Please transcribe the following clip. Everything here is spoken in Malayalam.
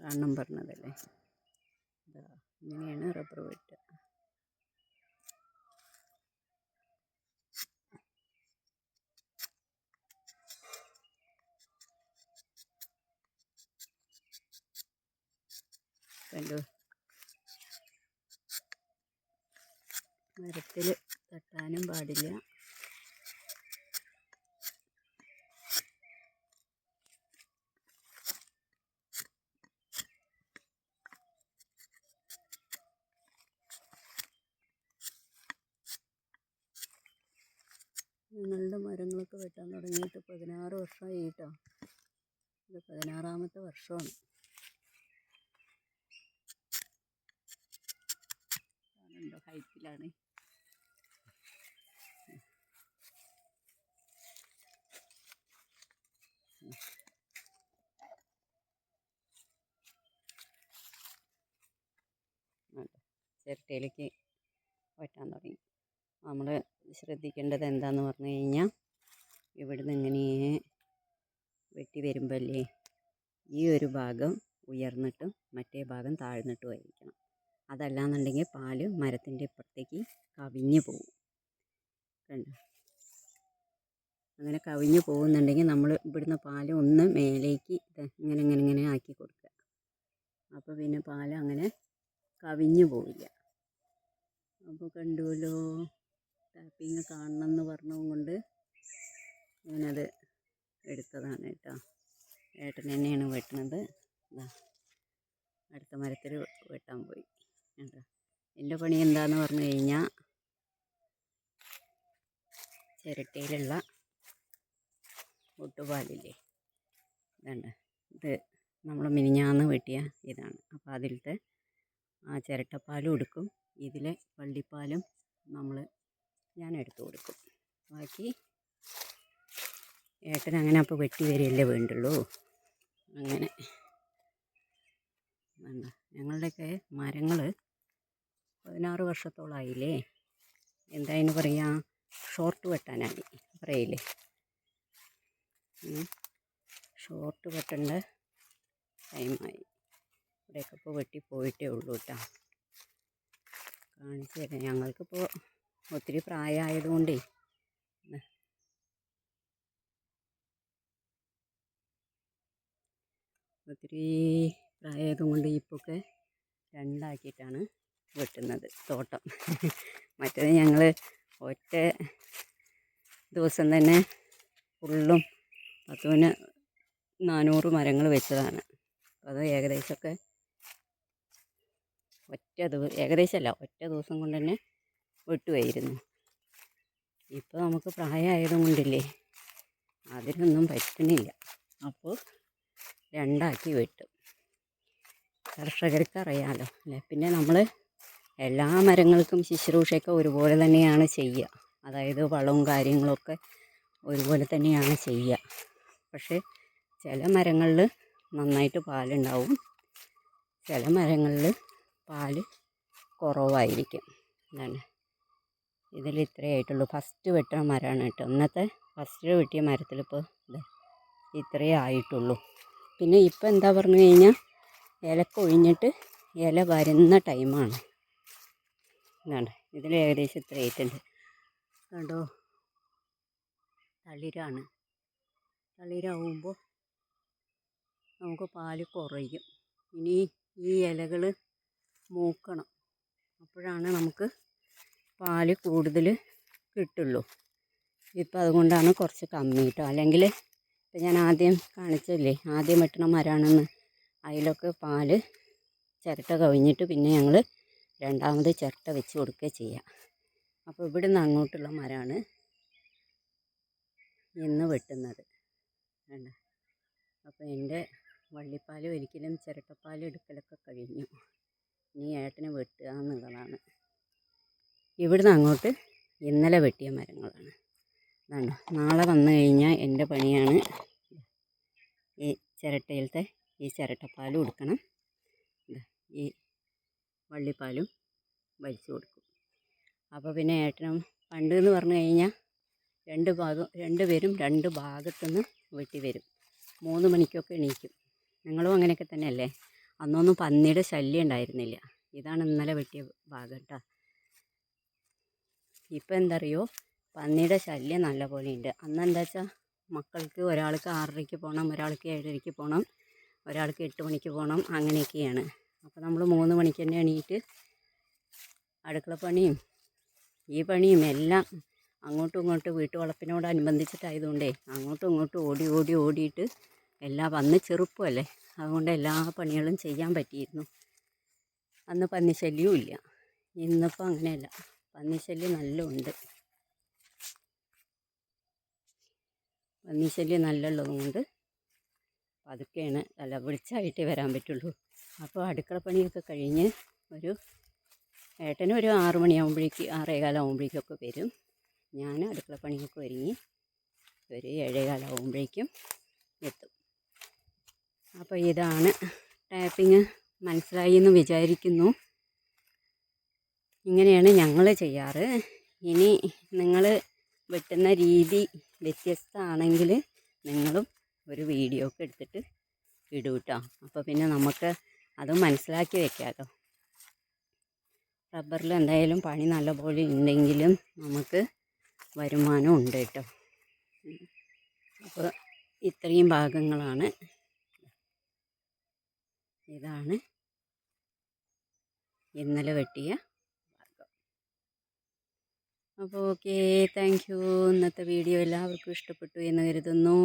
കാണണം പറഞ്ഞതല്ലേ? ഇങ്ങനെയാണ് റബ്ബർ വെട്ടുക. കണ്ടു? മരത്തിൽ തട്ടാനും പാടില്ല. ഞങ്ങളുടെ മരങ്ങളൊക്കെ വെട്ടാൻ തുടങ്ങിയിട്ട് പതിനാറ് വർഷമായി കേട്ടോ ഇത് പതിനാറാമത്തെ വർഷമാണ്. കാണുന്നുണ്ടോ ഹൈറ്റിലാണ്. ചിരട്ടയിലേക്ക് വെട്ടാൻ തുടങ്ങി. നമ്മൾ ശ്രദ്ധിക്കേണ്ടത് എന്താണെന്ന് പറഞ്ഞു കഴിഞ്ഞാൽ ഇവിടുന്ന് ഇങ്ങനെ വെട്ടി വരുമ്പല്ലേ ഈ ഒരു ഭാഗം ഉയർന്നിട്ടും മറ്റേ ഭാഗം താഴ്ന്നിട്ടും ആയിരിക്കണം. അതല്ലാന്നുണ്ടെങ്കിൽ പാൽ മരത്തിന്റെ ഇപ്പുറത്തേക്ക് കവിഞ്ഞു പോകും. കണ്ടോ? അങ്ങനെ കവിഞ്ഞു പോകുന്നുണ്ടെങ്കിൽ നമ്മൾ ഇവിടുന്ന് പാൽ ഒന്ന് മേലേക്ക് ദേ ഇങ്ങനെ ഇങ്ങനെ ഇങ്ങനെ ആക്കി കൊടുക്കുക. അപ്പോൾ പിന്നെ പാൽ അങ്ങനെ കവിഞ്ഞു പോവില്ല. അപ്പോൾ കണ്ടുവല്ലോ? ടാപ്പിങ് കാണണം എന്ന് പറഞ്ഞതും കൊണ്ട് ഞാനത് എടുത്തതാണ് കേട്ടോ. ഏട്ടൻ തന്നെയാണ് വെട്ടണത് അടുത്ത മരത്തിൽ വെട്ടാൻ പോയി. കേട്ടോ എന്റെ പണി എന്താന്ന് പറഞ്ഞു കഴിഞ്ഞാൽ ചിരട്ടയിലുള്ള ഒട്ടുപാലില്ലേ ഇതാണ്. ഇത് നമ്മൾ മിനിഞ്ഞാന്ന് വെട്ടിയ ഇതാണ്. അപ്പോൾ അതിലത്തെ ആ ചിരട്ടപ്പാലും എടുക്കും. ഇതിലെ വള്ളിപ്പാലും നമ്മൾ ഞാൻ എടുത്തു കൊടുക്കും. ബാക്കി ഏട്ടൻ അങ്ങനെ അപ്പോൾ വെട്ടി വരികയല്ലേ വേണ്ടുള്ളൂ. അങ്ങനെ. ഞങ്ങളുടെയൊക്കെ മരങ്ങൾ പതിനാറ് വർഷത്തോളമായില്ലേ എന്താ അതിന് പറയുക ഷോർട്ട് വെട്ടാനായി. പറയില്ലേ? ഷോർട്ട് വെട്ടേണ്ട ടൈമായി. ഇവിടെയൊക്കെ ഇപ്പോൾ വെട്ടി പോയിട്ടേ ഉള്ളൂ കേട്ടോ കാണിച്ചു തരാം. ഞങ്ങൾക്കിപ്പോൾ ഒത്തിരി പ്രായമായതുകൊണ്ടേ. ഒത്തിരി പ്രായമായതുകൊണ്ട് ഇപ്പൊക്കെ രണ്ടാക്കിയിട്ടാണ് വെട്ടുന്നത് തോട്ടം. മറ്റേത് ഞങ്ങൾ ഒറ്റ ദിവസം തന്നെ ഫുള്ളും പത്തുവിന് നാനൂറ് മരങ്ങൾ വെച്ചതാണ്. അത് ഏകദേശമൊക്കെ ഒറ്റ ദിവസം ഏകദേശമല്ല ഒറ്റ ദിവസം കൊണ്ട് തന്നെ വെട്ടുമായിരുന്നു ഇപ്പോൾ നമുക്ക് പ്രായമായതും കൊണ്ടില്ലേ അതിനൊന്നും പറ്റുന്നില്ല. അപ്പോൾ രണ്ടാക്കി വെട്ടും. കർഷകർക്ക് അറിയാമല്ലോ അല്ലേ? പിന്നെ നമ്മൾ എല്ലാ മരങ്ങൾക്കും ശുശ്രൂഷയൊക്കെ ഒരുപോലെ തന്നെയാണ് ചെയ്യുക. അതായത് വളവും കാര്യങ്ങളൊക്കെ ഒരുപോലെ തന്നെയാണ് ചെയ്യുക. പക്ഷേ ചില മരങ്ങളിൽ നന്നായിട്ട് പാലുണ്ടാവും. ചില മരങ്ങളിൽ പാൽ കുറവായിരിക്കും. എന്താണ് ഇതിൽ ഇത്രയേ ആയിട്ടുള്ളൂ. ഫസ്റ്റ് വെട്ടണ മരമാണ് കേട്ടോ. ഇന്നത്തെ ഫസ്റ്റ് വെട്ടിയ മരത്തിലിപ്പോൾ ഇത് ഇത്രയേ ആയിട്ടുള്ളൂ. പിന്നെ ഇപ്പം എന്താ പറഞ്ഞു കഴിഞ്ഞാൽ ഇലക്ക ഒഴിഞ്ഞിട്ട് ഇല വരുന്ന ടൈമാണ് എന്താണ് ഇതിൽ ഏകദേശം ഇത്ര ആയിട്ടുണ്ട്. കണ്ടോ തളിരാണ്. തളിരാവുമ്പോൾ നമുക്ക് പാൽ കുറയും. ഇനി ഈ ഇലകൾ മൂക്കണം. അപ്പോഴാണ് നമുക്ക് പാൽ കൂടുതൽ കിട്ടുള്ളൂ. ഇപ്പം അതുകൊണ്ടാണ് കുറച്ച് കമ്മി കേട്ടോ അല്ലെങ്കിൽ ഇപ്പം ഞാൻ ആദ്യം കാണിച്ചല്ലേ ആദ്യം വെട്ടണ മരമാണെന്ന് അതിലൊക്കെ പാൽ ചിരട്ട കവിഞ്ഞിട്ട് പിന്നെ ഞങ്ങൾ രണ്ടാമത് ചിരട്ട വെച്ച് കൊടുക്കുക ചെയ്യാം. അപ്പോൾ ഇവിടുന്ന് അങ്ങോട്ടുള്ള മരമാണ് ഇന്ന് വെട്ടുന്നത്. വേണ്ട അപ്പോൾ എന്റെ വള്ളിപ്പാൽ ഒരിക്കലും ചിരട്ടപ്പാൽ എടുക്കലൊക്കെ കഴിഞ്ഞു. ഇനി ഏട്ടനെ വെട്ടുക എന്നുള്ളതാണ്. ഇവിടുന്ന് അങ്ങോട്ട് ഇന്നലെ വെട്ടിയ മരങ്ങളാണ്. അതാണ് നാളെ വന്നു കഴിഞ്ഞാൽ എന്റെ പണിയാണ് ഈ ചിരട്ടയിലത്തെ ഈ ചിരട്ടപ്പാലും കൊടുക്കണം. ഈ വള്ളിപ്പാലും വലിച്ചു കൊടുക്കും. അപ്പോൾ പിന്നെ ഏട്ടനും പണ്ട് എന്ന് പറഞ്ഞു കഴിഞ്ഞാൽ രണ്ട് ഭാഗം രണ്ട് പേരും രണ്ട് ഭാഗത്തുനിന്ന് വെട്ടി വരും. മൂന്ന് മണിക്കൊക്കെ എണീക്കും. നിങ്ങളും അങ്ങനെയൊക്കെ തന്നെയല്ലേ? അന്നൊന്നും പന്നിയുടെ ശല്യം ഉണ്ടായിരുന്നില്ല. ഇതാണ് ഇന്നലെ വെട്ടിയ ഭാഗം കേട്ടോ. ഇപ്പം എന്തറിയോ? പന്നിയുടെ ശല്യം നല്ല പോലെ ഉണ്ട് അന്ന് എന്താ വെച്ചാൽ മക്കൾക്ക് ഒരാൾക്ക് ആറരയ്ക്ക് പോകണം ഒരാൾക്ക് ഏഴരയ്ക്ക് പോകണം ഒരാൾക്ക് എട്ട് മണിക്ക് പോകണം അങ്ങനെയൊക്കെയാണ്. അപ്പോൾ നമ്മൾ മൂന്ന് മണിക്ക് തന്നെ എണീറ്റ് അടുക്കള പണിയും ഈ പണിയും എല്ലാം അങ്ങോട്ടും ഇങ്ങോട്ടും വീട്ടുവളപ്പിനോടനുബന്ധിച്ചിട്ടായതുകൊണ്ടേ അങ്ങോട്ടും ഇങ്ങോട്ടും ഓടി ഓടി ഓടിയിട്ട് എല്ലാം വന്ന് ചെറുപ്പമല്ലേ? അതുകൊണ്ട് എല്ലാ പണികളും ചെയ്യാൻ പറ്റിയിരുന്നു. അന്ന് പന്നിശല്യവും ഇല്ല ഇന്നിപ്പോൾ അങ്ങനെയല്ല. പന്നിശല്യം നല്ല ഉണ്ട് പന്നിശല്യം നല്ല ഉള്ളതുകൊണ്ട് പതുക്കെയാണ് അല്ല വിളിച്ചായിട്ടേ വരാൻ പറ്റുള്ളൂ. അപ്പോൾ അടുക്കള പണിയൊക്കെ കഴിഞ്ഞ് ഒരു ഏട്ടനും ഒരു ആറു മണിയാകുമ്പോഴേക്ക് ആറേകാലാകുമ്പോഴേക്കൊക്കെ വരും. ഞാൻ അടുക്കള പണിയൊക്കെ ഒരുങ്ങി ഒരു ഏഴേകാലാകുമ്പോഴേക്കും എത്തും. അപ്പോൾ ഇതാണ് ടാപ്പിങ് മനസ്സിലായി എന്ന് വിചാരിക്കുന്നു. ഇങ്ങനെയാണ് ഞങ്ങൾ ചെയ്യാറ്. ഇനി നിങ്ങൾ വെട്ടുന്ന രീതി വ്യത്യസ്തമാണെങ്കിൽ നിങ്ങളും ഒരു വീഡിയോ ഒക്കെ എടുത്തിട്ട് ഇടൂ കേട്ടോ അപ്പോൾ പിന്നെ നമുക്ക് അത് മനസ്സിലാക്കി വെക്കാമല്ലോ റബ്ബറിൽ എന്തായാലും പണി നല്ലപോലെ ഉണ്ടെങ്കിലും നമുക്ക് വരുമാനം ഉണ്ട് കേട്ടോ. അപ്പോൾ ഇത്രയും ഭാഗങ്ങളാണ്. ഇതാണ് ഇന്നലെ വെട്ടിയ അപ്പോൾ ഓക്കെ താങ്ക് യു ഇന്നത്തെ വീഡിയോ എല്ലാവർക്കും ഇഷ്ടപ്പെട്ടു എന്ന് കരുതുന്നു.